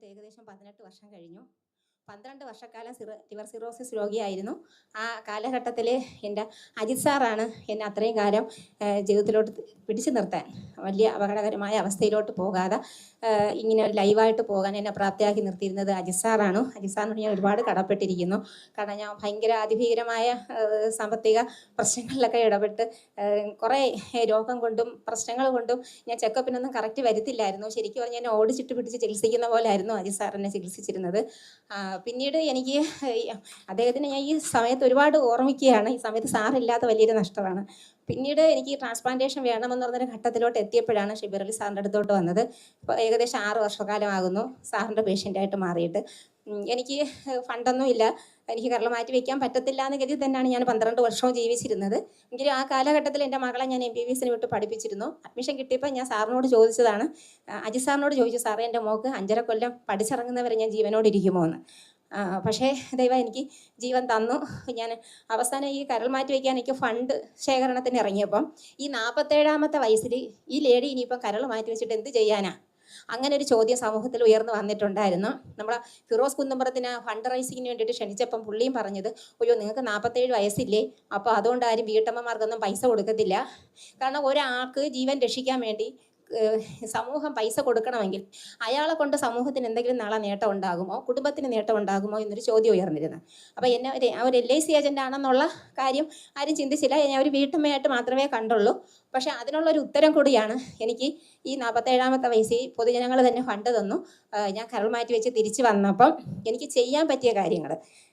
വന്നിട്ട് ഏകദേശം പതിനെട്ട് വർഷം കഴിഞ്ഞു. പന്ത്രണ്ട് വർഷക്കാലം ലിവർ സിറോസിസ് രോഗിയായിരുന്നു. ആ കാലഘട്ടത്തിൽ എന്റെ അജിത് സാറാണ് എന്നെ അത്രയും കാലം ജീവിതത്തിലോട്ട് പിടിച്ചു നിർത്താൻ വലിയ അപകടകരമായ അവസ്ഥയിലോട്ട് പോകാതെ ഇങ്ങനെ ലൈവായിട്ട് പോകാൻ എന്നെ പ്രാപ്തിയാക്കി നിർത്തിയിരുന്നത് അജിത് സാറാണ്. അജിത് സാറിനോട് ഞാൻ ഒരുപാട് കടപ്പെട്ടിരിക്കുന്നു. കാരണം ഞാൻ ഭയങ്കര അതിഭീകരമായ സാമ്പത്തിക പ്രശ്നങ്ങളിലൊക്കെ ഇടപെട്ട് കുറേ രോഗം കൊണ്ടും പ്രശ്നങ്ങൾ കൊണ്ടും ഞാൻ ചെക്കപ്പിനൊന്നും കറക്റ്റ് വരുത്തില്ലായിരുന്നു. ശരിക്കും പറഞ്ഞാൽ എന്നെ ഓടിച്ചിട്ട് പിടിച്ച് ചികിത്സിക്കുന്ന പോലായിരുന്നു അജിത് സാറിനെ ചികിത്സിച്ചിരുന്നത്. പിന്നീട് എനിക്ക് അദ്ദേഹത്തിന് ഞാൻ ഈ സമയത്ത് ഒരുപാട് ഓർമ്മിക്കുകയാണ്. ഈ സമയത്ത് സാറില്ലാത്ത വലിയൊരു നഷ്ടമാണ്. പിന്നീട് എനിക്ക് ട്രാൻസ്പ്ലാന്റേഷൻ വേണമെന്ന് പറഞ്ഞൊരു ഘട്ടത്തിലോട്ട് എത്തിയപ്പോഴാണ് ഷിബിറലി സാറിന്റെ അടുത്തോട്ട് വന്നത്. ഇപ്പോൾ ഏകദേശം ആറ് വർഷക്കാലമാകുന്നു സാറിന്റെ പേഷ്യന്റായിട്ട് മാറിയിട്ട്. എനിക്ക് ഫണ്ടൊന്നും ഇല്ല. എനിക്ക് കരൾ മാറ്റി വെക്കാൻ പറ്റത്തില്ല എന്ന് കരുതി തന്നെയാണ് ഞാൻ പന്ത്രണ്ട് വർഷവും ജീവിച്ചിരുന്നത്. എങ്കിലും ആ കാലഘട്ടത്തിൽ എന്റെ മകളെ ഞാൻ എം ബി ബി എസിന് വിട്ട് പഠിപ്പിച്ചിരുന്നു. അഡ്മിഷൻ കിട്ടിയപ്പോൾ ഞാൻ സാറിനോട് ചോദിച്ചതാണ്. അജി സാറിനോട് ചോദിച്ചു സാറേ എന്റെ മോക്ക് അഞ്ചര കൊല്ലം പഠിച്ചിറങ്ങുന്നവരെ ഞാൻ ജീവനോട് ഇരിക്കുമോ? എന്ന്. പക്ഷേ ദൈവം എനിക്ക് ജീവൻ തന്നു. ഞാൻ അവസാനം ഈ കരൾ മാറ്റി വയ്ക്കാൻ എനിക്ക് ഫണ്ട് ശേഖരണത്തിന് ഇറങ്ങിയപ്പം ഈ നാൽപ്പത്തേഴാമത്തെ വയസ്സിൽ ഈ ലേഡി ഇനിയിപ്പം കരൾ മാറ്റി വെച്ചിട്ട് എന്ത് ചെയ്യാനാ? അങ്ങനെ ഒരു ചോദ്യം സമൂഹത്തിൽ ഉയർന്നു വന്നിട്ടുണ്ടായിരുന്നു. നമ്മൾ ഫിറോസ് കുന്നമ്പറത്തിന് ഫണ്ട് റൈസിങ്ങിന് വേണ്ടിയിട്ട് ക്ഷണിച്ചപ്പം പുള്ളിയും പറഞ്ഞത് അയ്യോ നിങ്ങൾക്ക് നാൽപ്പത്തേഴ് വയസ്സില്ലേ? അപ്പോൾ അതുകൊണ്ട് ആരും വീട്ടമ്മമാർക്കൊന്നും പൈസ കൊടുക്കത്തില്ല. കാരണം ഒരാൾക്ക് ജീവൻ രക്ഷിക്കാൻ വേണ്ടി സമൂഹം പൈസ കൊടുക്കണമെങ്കിൽ അയാളെ കൊണ്ട് സമൂഹത്തിന് എന്തെങ്കിലും നാളെ നേട്ടം ഉണ്ടാകുമോ? കുടുംബത്തിന് നേട്ടം ഉണ്ടാകുമോ? എന്നൊരു ചോദ്യം ഉയർന്നിരുന്നു. അപ്പോൾ എന്നെ ഒരു ഒരു എൽ ഐ സി ഏജന്റ് ആണെന്നുള്ള കാര്യം ആരും ചിന്തിച്ചില്ല. ഞാൻ ഒരു വീട്ടമ്മയായിട്ട് മാത്രമേ കണ്ടുള്ളൂ. പക്ഷേ അതിനുള്ളൊരു ഉത്തരം കൂടിയാണ് എനിക്ക് ഈ നാൽപ്പത്തേഴാമത്തെ വയസ്സിൽ പൊതുജനങ്ങൾ തന്നെ ഫണ്ട് തന്നു. ഞാൻ കരൾ മാറ്റി വെച്ച് തിരിച്ചു വന്നപ്പം എനിക്ക് ചെയ്യാൻ പറ്റിയ കാര്യങ്ങൾ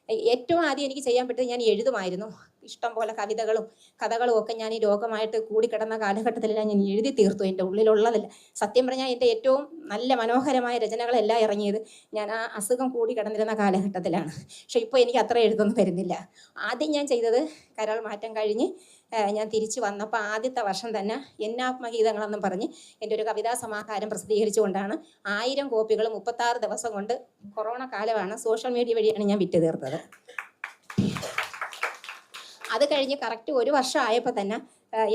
ഏറ്റവും ആദ്യം എനിക്ക് ചെയ്യാൻ പറ്റിയത് ഞാൻ എഴുതുമായിരുന്നു. ഇഷ്ടം പോലെ കവിതകളും കഥകളും ഒക്കെ ഞാൻ ഈ രോഗമായിട്ട് കൂടിക്കിടന്ന കാലഘട്ടത്തിലെല്ലാം ഞാൻ എഴുതി തീർത്തു. എന്റെ ഉള്ളിലുള്ളതല്ല സത്യം പറഞ്ഞാൽ എന്റെ ഏറ്റവും നല്ല മനോഹരമായ രചനകളെല്ലാം ഇറങ്ങിയത് ഞാൻ ആ അസുഖം കൂടി കിടന്നിരുന്ന കാലഘട്ടത്തിലാണ്. പക്ഷെ ഇപ്പോൾ എനിക്ക് അത്ര എഴുതൊന്നും വരുന്നില്ല. ആദ്യം ഞാൻ ചെയ്തത് കരൾ മാറ്റം കഴിഞ്ഞ് ഞാൻ തിരിച്ചു വന്നപ്പോൾ ആദ്യത്തെ വർഷം തന്നെ എന്നാത്മഗീതങ്ങളെന്നും പറഞ്ഞ് എന്റെ ഒരു കവിതാ സമാഹാരം പ്രസിദ്ധീകരിച്ചുകൊണ്ടാണ് ആയിരം കോപ്പികൾ മുപ്പത്താറ് ദിവസം കൊണ്ട് കൊറോണ കാലമാണ് സോഷ്യൽ മീഡിയ വഴിയാണ് ഞാൻ വിറ്റ് തീർത്തത്. അത് കഴിഞ്ഞ് കറക്റ്റ് ഒരു വർഷം ആയപ്പോൾ തന്നെ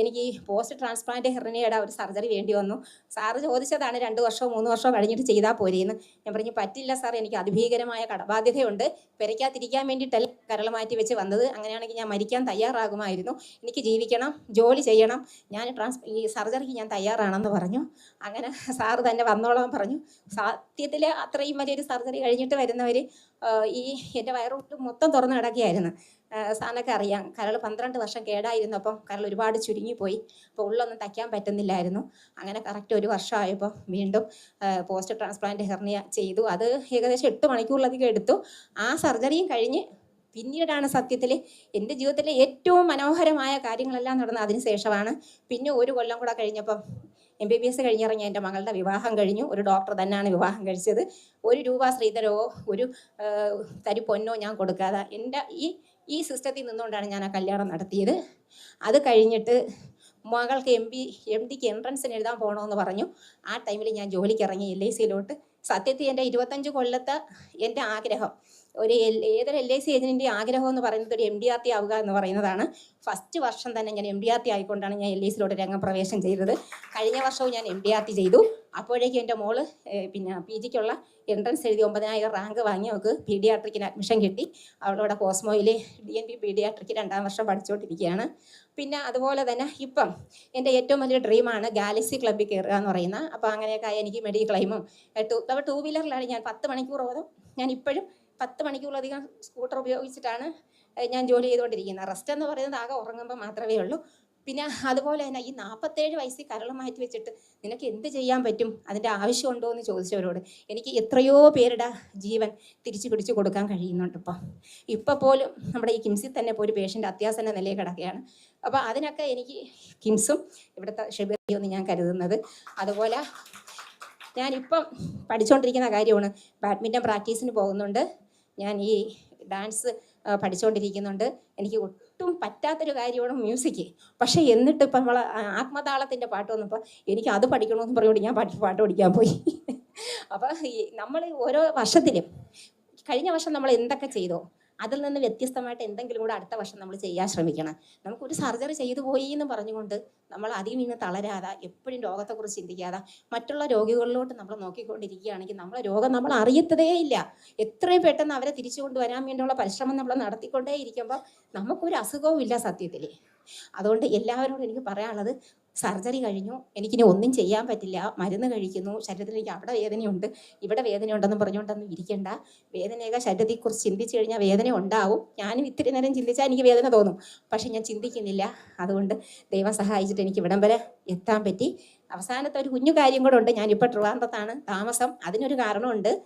എനിക്ക് ഈ പോസ്റ്റ് ട്രാൻസ്പ്ലാന്റ് ഹെർണിയുടെ ഒരു സർജറി വേണ്ടി വന്നു. സാറ് ചോദിച്ചതാണ് രണ്ട് വർഷമോ മൂന്ന് വർഷമോ കഴിഞ്ഞിട്ട് ചെയ്താൽ പോരെയെന്ന് ഞാൻ പറഞ്ഞു പറ്റില്ല സാർ എനിക്ക് അതിഭീകരമായ കടബാധ്യതയുണ്ട്. പെരയ്ക്കാതിരിക്കാൻ വേണ്ടിയിട്ടല്ല കരൾ മാറ്റി വെച്ച് വന്നത് അങ്ങനെയാണെങ്കിൽ ഞാൻ മരിക്കാൻ തയ്യാറാകുമായിരുന്നു. എനിക്ക് ജീവിക്കണം ജോലി ചെയ്യണം. ഞാൻ ട്രാൻസ് ഈ സർജറിക്ക് ഞാൻ തയ്യാറാണെന്ന് പറഞ്ഞു. അങ്ങനെ സാറ് തന്നെ വന്നോളാൻ പറഞ്ഞു. സത്യത്തിൽ അത്രയും വലിയൊരു സർജറി കഴിഞ്ഞിട്ട് വരുന്നവർ ഈ എന്റെ വയറോട്ട് മൊത്തം തുറന്നു കിടക്കുകയായിരുന്നു. സാറിനൊക്കെ അറിയാം. കരൾ പന്ത്രണ്ട് വർഷം കേടായിരുന്നപ്പം കരൾ ഒരുപാട് ചുരുങ്ങിപ്പോയി. അപ്പോൾ ഉള്ളൊന്നും തയ്ക്കാൻ പറ്റുന്നില്ലായിരുന്നു. അങ്ങനെ കറക്റ്റ് ഒരു വർഷമായപ്പോൾ വീണ്ടും പോസ്റ്റ് ട്രാൻസ്പ്ലാന്റ് ഹെർണിയ ചെയ്തു. അത് ഏകദേശം എട്ട് മണിക്കൂറിലധികം എടുത്തു. ആ സർജറിയും കഴിഞ്ഞ് പിന്നീടാണ് സത്യത്തിൽ എന്റെ ജീവിതത്തിലെ ഏറ്റവും മനോഹരമായ കാര്യങ്ങളെല്ലാം നടന്നത് അതിന് ശേഷമാണ്. പിന്നെ ഒരു കൊല്ലം കൂടെ കഴിഞ്ഞപ്പം എം ബി ബി എസ് കഴിഞ്ഞിറങ്ങിയ എന്റെ മകളുടെ വിവാഹം കഴിഞ്ഞു. ഒരു ഡോക്ടർ തന്നെയാണ് വിവാഹം കഴിച്ചത്. ഒരു രൂപ ശ്രീധരോ ഒരു തരി പൊന്നോ ഞാൻ കൊടുക്കാതെ എന്റെ ഈ ഈ സിസ്റ്റത്തിൽ നിന്നുകൊണ്ടാണ് ഞാൻ ആ കല്യാണം നടത്തിയത്. അത് കഴിഞ്ഞിട്ട് മകൾക്ക് എം ബി എം ഡിക്ക് എൻട്രൻസിന് എഴുതാൻ പോകണമെന്ന് പറഞ്ഞു. ആ ടൈമിൽ ഞാൻ ജോലിക്ക് ഇറങ്ങി എൽ ഐ സിയിലോട്ട് സത്യത്തിൽ എന്റെ ഇരുപത്തഞ്ച് കൊല്ലത്തെ എന്റെ ആഗ്രഹം ഒരു ഏതൊരു എൽ ഐ സി ഏജന്റിന്റെ ആഗ്രഹം എന്ന് പറയുന്നത് ഒരു എം ഡി ആർ ടി ആവുക എന്ന് പറയുന്നതാണ്. ഫസ്റ്റ് വർഷം തന്നെ ഞാൻ എം ഡി ആർ ടി ആയിക്കൊണ്ടാണ് ഞാൻ എൽ ഐ സിയിലോട്ട് രംഗപ്രവേശം ചെയ്തത്. കഴിഞ്ഞ വർഷവും ഞാൻ എം ഡി ആർ ടി ചെയ്തു. അപ്പോഴേക്കും എന്റെ മോൾ പിന്നെ പി ജിക്കുള്ള എൻട്രൻസ് എഴുതി ഒമ്പതിനായിരം റാങ്ക് വാങ്ങി അവൾക്ക് പീഡിയാട്രിക്കിന് അഡ്മിഷൻ കിട്ടി. അവളവിടെ കോസ്മോയിൽ ഡി എൻ പി പീഡിയാട്രിക്ക് രണ്ടാം വർഷം പഠിച്ചുകൊണ്ടിരിക്കുകയാണ് പിന്നെ അതുപോലെ തന്നെ ഇപ്പം എന്റെ ഏറ്റവും വലിയ ഡ്രീമാണ് ഗാലക്സി ക്ലബ്ബിൽ കയറുക എന്ന് പറയുന്നത് അപ്പോൾ അങ്ങനെയൊക്കെ എനിക്ക് എനിക്ക് ക്ലൈമും ടൂ അപ്പോൾ ടൂ വീലറിലാണ് ഞാൻ പത്ത് മണിക്കൂർ മണിക്കൂറോളം ഞാൻ ഇപ്പോഴും പത്ത് മണിക്കൂറിലധികം സ്കൂട്ടർ ഉപയോഗിച്ചിട്ടാണ് ഞാൻ ജോലി ചെയ്തുകൊണ്ടിരിക്കുന്നത്. റെസ്റ്റ് എന്ന് പറയുന്നത് ആകെ ഉറങ്ങുമ്പോൾ മാത്രമേ ഉള്ളൂ. പിന്നെ അതുപോലെ തന്നെ ഈ നാൽപ്പത്തേഴ് വയസ്സിൽ കരൾ മാറ്റി വെച്ചിട്ട് നിനക്ക് എന്ത് ചെയ്യാൻ പറ്റും? അതിന്റെ ആവശ്യമുണ്ടോ എന്ന് ചോദിച്ചവരോട് എനിക്ക് എത്രയോ പേരുടെ ജീവൻ തിരിച്ചു പിടിച്ചു കൊടുക്കാൻ കഴിയുന്നുണ്ട് ഇപ്പം. ഇപ്പം പോലും നമ്മുടെ ഈ കിംസിൽ തന്നെ ഇപ്പോൾ ഒരു പേഷ്യന്റ് അത്യാസന്ന നിലയിൽ കിടക്കുകയാണ്. അപ്പോൾ അതിനൊക്കെ എനിക്ക് കിംസും ഇവിടുത്തെ ഷെബിയൊന്ന് ഞാൻ കരുതുന്നത്. അതുപോലെ ഞാനിപ്പം പഠിച്ചുകൊണ്ടിരിക്കുന്ന കാര്യമാണ്. ബാഡ്മിന്റൺ പ്രാക്ടീസിന് പോകുന്നുണ്ട്. ഞാൻ ഈ ഡാൻസ് പഠിച്ചുകൊണ്ടിരിക്കുന്നുണ്ട് എനിക്ക് ഒട്ടും പറ്റാത്തൊരു കാര്യമാണ് മ്യൂസിക് പക്ഷേ എന്നിട്ട് ഇപ്പം നമ്മൾ ആത്മതാളത്തിന്റെ പാട്ട് വന്നപ്പോൾ എനിക്ക് അത് പഠിക്കണമെന്ന് പറഞ്ഞുകൊണ്ട് ഞാൻ പാട്ട് പാട്ട് പഠിക്കാൻ പോയി. അപ്പോൾ നമ്മൾ ഓരോ വർഷത്തിലും കഴിഞ്ഞ വർഷം നമ്മൾ എന്തൊക്കെ ചെയ്തോ അതിൽ നിന്ന് വ്യത്യസ്തമായിട്ട് എന്തെങ്കിലും കൂടെ അടുത്ത വർഷം നമ്മൾ ചെയ്യാൻ ശ്രമിക്കണം. നമുക്കൊരു സർജറി ചെയ്തു പോയി എന്ന് പറഞ്ഞുകൊണ്ട് നമ്മൾ അധികം ഇന്ന് തളരാതെ എപ്പോഴും രോഗത്തെക്കുറിച്ച് ചിന്തിക്കാതെ മറ്റുള്ള രോഗികളിലോട്ട് നമ്മൾ നോക്കിക്കൊണ്ടിരിക്കുകയാണെങ്കിൽ നമ്മളെ രോഗം നമ്മൾ അറിയത്തതേ ഇല്ല. എത്രയും പെട്ടെന്ന് അവരെ തിരിച്ചു കൊണ്ടുവരാൻ വേണ്ടിയുള്ള പരിശ്രമം നമ്മൾ നടത്തിക്കൊണ്ടേ ഇരിക്കുമ്പോൾ നമുക്കൊരു അസുഖവും ഇല്ല സത്യത്തിൽ. അതുകൊണ്ട് എല്ലാവരോടും എനിക്ക് പറയാനുള്ളത് സർജറി കഴിഞ്ഞു. എനിക്കിനി ഒന്നും ചെയ്യാൻ പറ്റില്ല. മരുന്ന് കഴിക്കുന്നു. ശരീരത്തിൽ എനിക്ക് അവിടെ വേദനയുണ്ട്. ഇവിടെ വേദനയുണ്ടെന്ന് പറഞ്ഞുകൊണ്ടൊന്നും ഇരിക്കണ്ട. വേദനയൊക്കെ ശരീരത്തെക്കുറിച്ച് ചിന്തിച്ചു കഴിഞ്ഞാൽ വേദന ഉണ്ടാവും. ഞാനും ഇത്തിരി നേരം ചിന്തിച്ചാൽ എനിക്ക് വേദന തോന്നും. പക്ഷെ ഞാൻ ചിന്തിക്കുന്നില്ല. അതുകൊണ്ട് ദൈവം സഹായിച്ചിട്ട് എനിക്ക് ഇവിടം വരെ എത്താൻ പറ്റി. അവസാനത്തെ ഒരു കുഞ്ഞു കാര്യം കൂടെ ഉണ്ട്. ഞാനിപ്പോൾ ട്രിവാൻഡ്രത്താണ് താമസം. അതിനൊരു കാരണമുണ്ട്.